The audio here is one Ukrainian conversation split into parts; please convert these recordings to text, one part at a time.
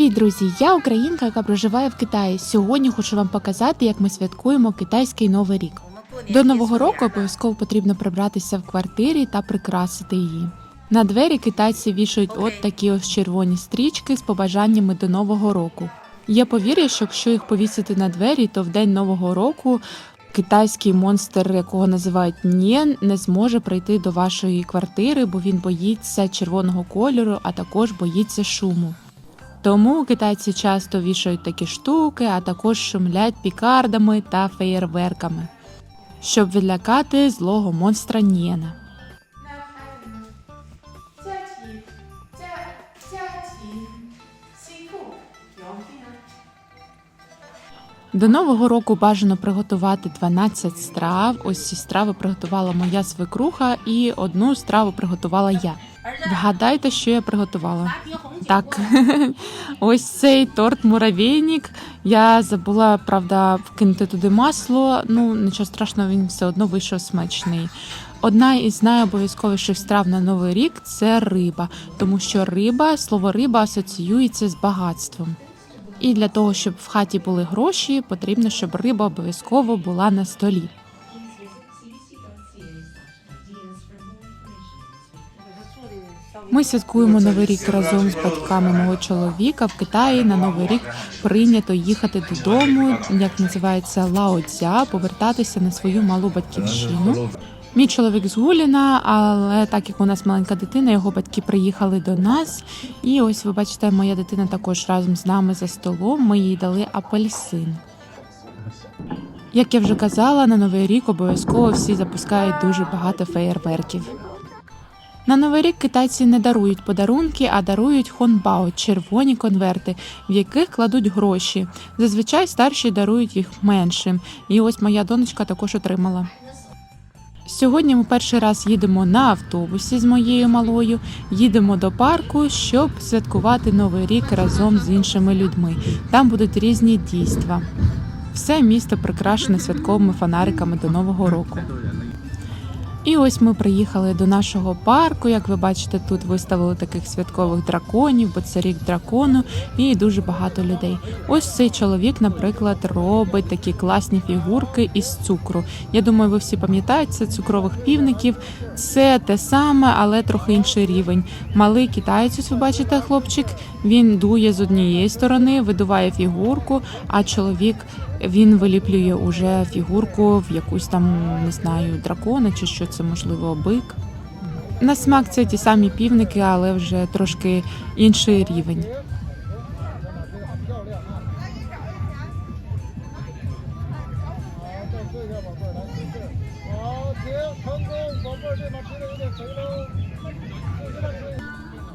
Привіт, друзі! Я українка, яка проживає в Китаї. Сьогодні хочу вам показати, як ми святкуємо китайський новий рік. До нового року обов'язково потрібно прибратися в квартирі та прикрасити її. На двері китайці вішають от такі ось червоні стрічки з побажаннями до нового року. Є повір'я, що якщо їх повісити на двері, то в день нового року китайський монстр, якого називають Нєн, не зможе прийти до вашої квартири, бо він боїться червоного кольору, а також боїться шуму. Тому китайці часто вішають такі штуки, а також шумлять пікардами та феєрверками, щоб відлякати злого монстра Нєна. До нового року бажано приготувати 12 страв. Ось ці страви приготувала моя свекруха, і одну страву приготувала я. Вгадайте, що я приготувала. Так, ось цей торт муравейник. Я забула, правда, вкинути туди масло. Ну нічого страшного, він все одно вийшов смачний. Одна із найобов'язковіших страв на новий рік це риба, тому що риба, слово риба асоціюється з багатством. І для того, щоб в хаті були гроші, потрібно, щоб риба обов'язково була на столі. Ми святкуємо новий рік разом з батьками мого чоловіка. В Китаї на новий рік прийнято їхати додому, як називається Лаоця, повертатися на свою малу батьківщину. Мій чоловік з Гуліна, але так як у нас маленька дитина, його батьки приїхали до нас. І ось ви бачите, моя дитина також разом з нами за столом. Ми їй дали апельсин. Як я вже казала, на новий рік обов'язково всі запускають дуже багато феєрверків. На новий рік китайці не дарують подарунки, а дарують хонбао червоні конверти, в яких кладуть гроші. Зазвичай старші дарують їх меншим. І ось моя донечка також отримала. Сьогодні ми перший раз їдемо на автобусі з моєю малою. Їдемо до парку, щоб святкувати новий рік разом з іншими людьми. Там будуть різні дійства. Все місто прикрашене святковими фонариками до нового року. І ось ми приїхали до нашого парку. Як ви бачите, тут виставили таких святкових драконів, бо це рік дракону, і дуже багато людей. Ось цей чоловік, наприклад, робить такі класні фігурки із цукру. Я думаю, ви всі пам'ятаєте цукрових півників. Це те саме, але трохи інший рівень. Малий китаєць, ви бачите, хлопчик. Він дує з однієї сторони, видуває фігурку, а чоловік він виліплює уже фігурку в якусь там, не знаю, дракона чи що це можливо бик. На смак це ті самі півники, але вже трошки інший рівень.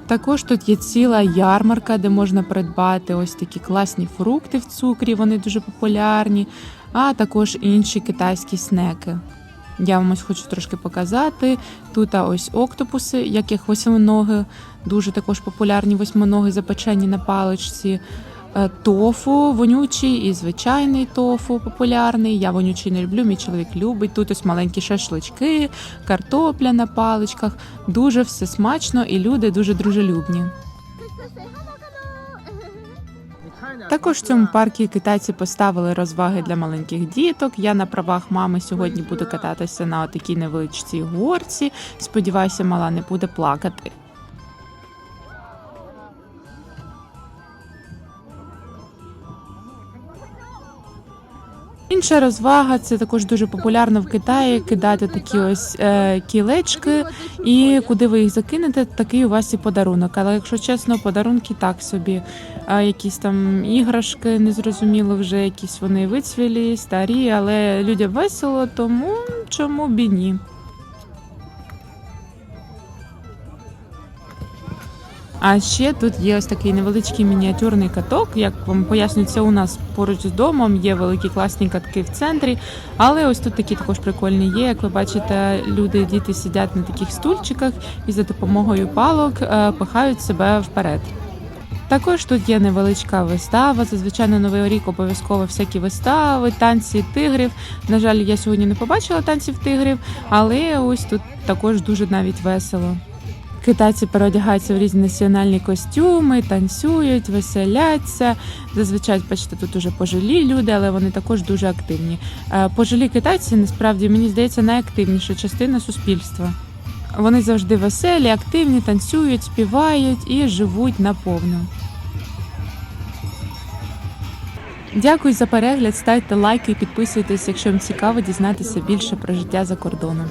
Також тут є ціла ярмарка, де можна придбати ось такі класні фрукти в цукрі, вони дуже популярні, а також інші китайські снеки. Я вам ось хочу трошки показати. Тут а, ось октопуси, яких восьминоги, дуже також популярні восьминоги, запечені на паличці. Е, Тофу вонючий і звичайний тофу популярний. Я вонючий не люблю, мій чоловік любить. Тут ось маленькі шашлички, картопля на паличках. Дуже все смачно і люди дуже дружелюбні. Також в цьому парку китайці поставили розваги для маленьких діток. Я на правах мами сьогодні буду кататися на такій невеличкій горці. Сподіваюся, мала не буде плакати. Інша розвага це також дуже популярно в Китаї кидати такі ось е, кілечки, і куди ви їх закинете, такий у вас і подарунок. Але якщо чесно, подарунки так собі. А якісь там іграшки незрозуміло вже, якісь вони вицвілі, старі, але людям весело, тому чому б і ні. А ще тут є ось такий невеличкий мініатюрний каток. Як вам пояснюється, у нас поруч з домом є великі класні катки в центрі, але ось тут такі також прикольні є. Як ви бачите, люди, діти сидять на таких стульчиках і за допомогою палок е, пихають себе вперед. Також тут є невеличка вистава. Зазвичай на новий рік обов'язково всякі вистави, танці тигрів. На жаль, я сьогодні не побачила танців тигрів, але ось тут також дуже навіть весело. Китайці переодягаються в різні національні костюми, танцюють, веселяться. Зазвичай, бачите, тут уже пожилі люди, але вони також дуже активні. Е, Пожилі китайці насправді мені здається найактивніша частина суспільства. Вони завжди веселі, активні, танцюють, співають і живуть наповну. Дякую за перегляд. Ставте лайки і підписуйтесь, якщо вам цікаво дізнатися більше про життя за кордоном.